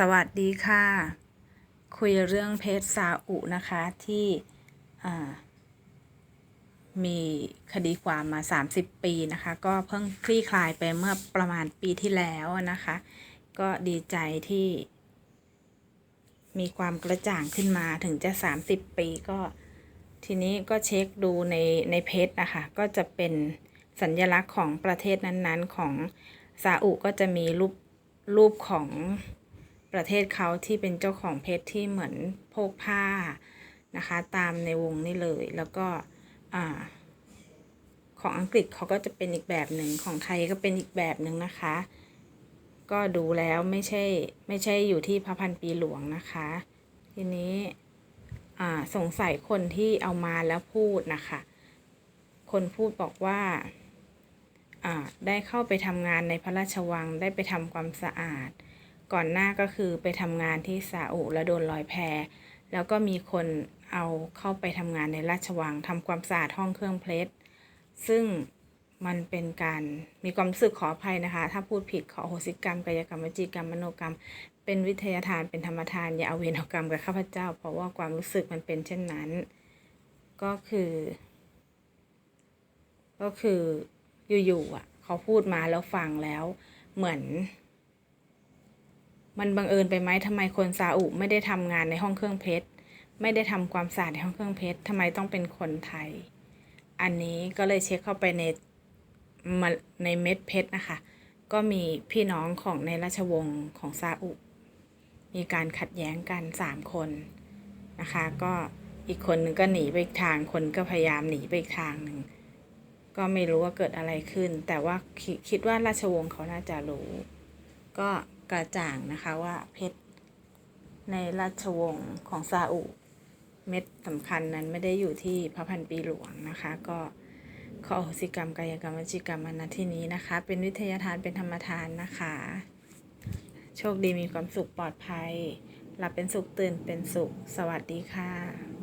สวัสดีค่ะ คุยเรื่องเพชรซาอุนะคะที่มีคดีความมา 30 ปีนะคะ ก็เพิ่งคลี่คลายไปเมื่อประมาณปีที่แล้วนะคะ ก็ดีใจที่ มีความกระจ่างขึ้นมาถึงจะ 30 ปีก็ ทีนี้ก็เช็คดูในในเพจนะคะ ก็จะเป็นสัญลักษณ์ของประเทศนั้นๆ ของซาอุก็จะมีรูปรูปของ ประเทศเขาที่เป็นเจ้าของเพชรที่เหมือนโพกผ้านะคะ ตามในวงนี่เลย แล้วก็ของอังกฤษเขาก็จะเป็นอีกแบบหนึ่งของไทยก็เป็นอีกแบบหนึ่งนะคะ ก็ดูแล้วไม่ใช่ไม่ใช่อยู่ที่พระพันปีหลวงนะคะ ทีนี้สงสัยคนที่เอามาแล้วพูดนะคะ คนพูดบอกว่าได้เข้าไปทำงานในพระราชวังได้ไปทำความสะอาด ก่อนหน้าก็คือไปทำงานที่ซาอุแล้วโดนลอยแพแล้วก็มีคนเอาเข้าไปทำงานในราชวังทำความสะอาดห้องเครื่องเพลสซึ่งมันเป็นการมีความรู้สึกขออภัยนะคะ ถ้าพูดผิดขออโหสิกรรมกายกรรมวจีกรรมมโนกรรม เป็นวิทยาทานเป็นธรรมทานอย่าเอาเวรเอากรรมกับข้าพเจ้า เพราะว่าความรู้สึกมันเป็นเช่นนั้น ก็คือ ก็คืออยู่ๆอะ เขาพูดมาแล้วฟังแล้วเหมือน มันบังเอิญไปไหมทำไมคนซาอุไม่ได้ทำงานในห้องเครื่องเพชร ไม่ได้ทำความสะอาดในห้องเครื่องเพชรทำไมต้องเป็นคนไทย อันนี้ก็เลยเช็คเข้าไปในในเม็ดเพชรนะคะ ก็มีพี่น้องของในราชวงศ์ของซาอุ มีการขัดแย้งกันสามคนนะคะ ก็อีกคนนึงก็หนีไปอีกทาง คนก็พยายามหนีไปอีกทางหนึ่ง ก็ไม่รู้ว่าเกิดอะไรขึ้น แต่ว่าคิดคิดว่าราชวงศ์เขาน่าจะรู้ ก็ กระจ่างนะคะว่าเพชรในราชวงศ์ของซาอุเม็ดสำคัญนั้นไม่ได้อยู่ที่พระพันปีหลวงนะคะ ก็ขออโหสิกรรมกายกรรมวจิกรรมมาที่นี้นะคะ เป็นวิทยาทานเป็นธรรมทานนะคะ โชคดีมีความสุขปลอดภัย หลับเป็นสุขตื่นเป็นสุข สวัสดีค่ะ